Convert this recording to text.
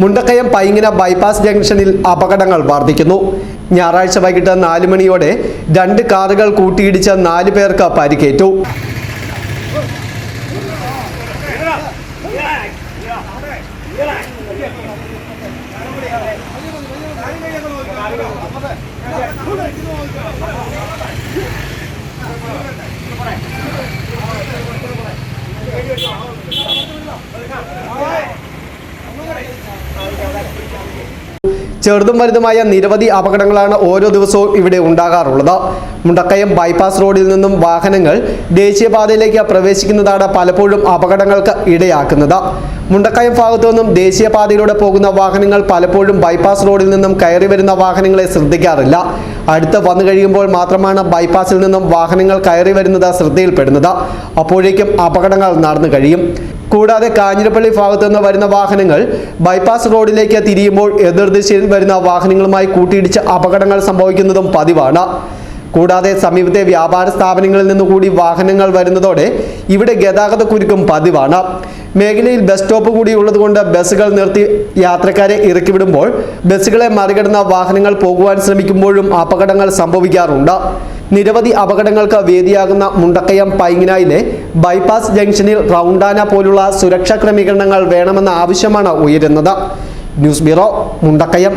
Mundakayam പൈങ്ങിന bypass ജംഗ്ഷനിൽ അപകടങ്ങൾ വർദ്ധിക്കുന്നു. ഞായറാഴ്ച വൈകിട്ട് നാല് മണിയോടെ രണ്ട് കാറുകൾ കൂട്ടിയിടിച്ച നാല് പേർക്ക് പരിക്കേറ്റു. ചെറുതും വലുതുമായ നിരവധി അപകടങ്ങളാണ് ഓരോ ദിവസവും ഇവിടെ ഉണ്ടാകാറുള്ളത്. മുണ്ടക്കയം ബൈപ്പാസ് റോഡിൽ നിന്നും വാഹനങ്ങൾ ദേശീയപാതയിലേക്ക് പ്രവേശിക്കുന്നതാണ് പലപ്പോഴും അപകടങ്ങൾക്ക് ഇടയാക്കുന്നത്. മുണ്ടക്കയം ഭാഗത്തു നിന്നും ദേശീയപാതയിലൂടെ പോകുന്ന വാഹനങ്ങൾ പലപ്പോഴും ബൈപ്പാസ് റോഡിൽ നിന്നും കയറി വരുന്ന വാഹനങ്ങളെ ശ്രദ്ധിക്കാറില്ല. അടുത്ത് വന്നു കഴിയുമ്പോൾ മാത്രമാണ് ബൈപ്പാസിൽ നിന്നും വാഹനങ്ങൾ കയറി വരുന്നത് ശ്രദ്ധയിൽപ്പെടുന്നത്. അപ്പോഴേക്കും അപകടങ്ങൾ നടന്നു കഴിയും. കൂടാതെ കാഞ്ഞിരപ്പള്ളി ഭാഗത്തു നിന്ന് വരുന്ന വാഹനങ്ങൾ ബൈപ്പാസ് റോഡിലേക്ക് തിരിയുമ്പോൾ എതിർദിശയിൽ വരുന്ന വാഹനങ്ങളുമായി കൂട്ടിയിടിച്ച് അപകടങ്ങൾ സംഭവിക്കുന്നതും പതിവാണ്. കൂടാതെ സമീപത്തെ വ്യാപാര സ്ഥാപനങ്ങളിൽ നിന്നുകൂടി വാഹനങ്ങൾ വരുന്നതോടെ ഇവിടെ ഗതാഗത കുരുക്കും പതിവാണ്. മേഖലയിൽ ബസ് സ്റ്റോപ്പ് കൂടി ഉള്ളതുകൊണ്ട് ബസ്സുകൾ നിർത്തി യാത്രക്കാരെ ഇറക്കിവിടുമ്പോൾ ബസ്സുകളെ മറികടന്ന വാഹനങ്ങൾ പോകുവാൻ ശ്രമിക്കുമ്പോഴും അപകടങ്ങൾ സംഭവിക്കാറുണ്ട്. നിരവധി അപകടങ്ങൾക്ക് വേദിയാകുന്ന മുണ്ടക്കയം പൈങ്ങിനായിലെ ബൈപ്പാസ് ജംഗ്ഷനിൽ റൗണ്ടാന പോലുള്ള സുരക്ഷാ ക്രമീകരണങ്ങൾ വേണമെന്ന ആവശ്യമാണ് ഉയരുന്നത്. News bureau Mundakayam.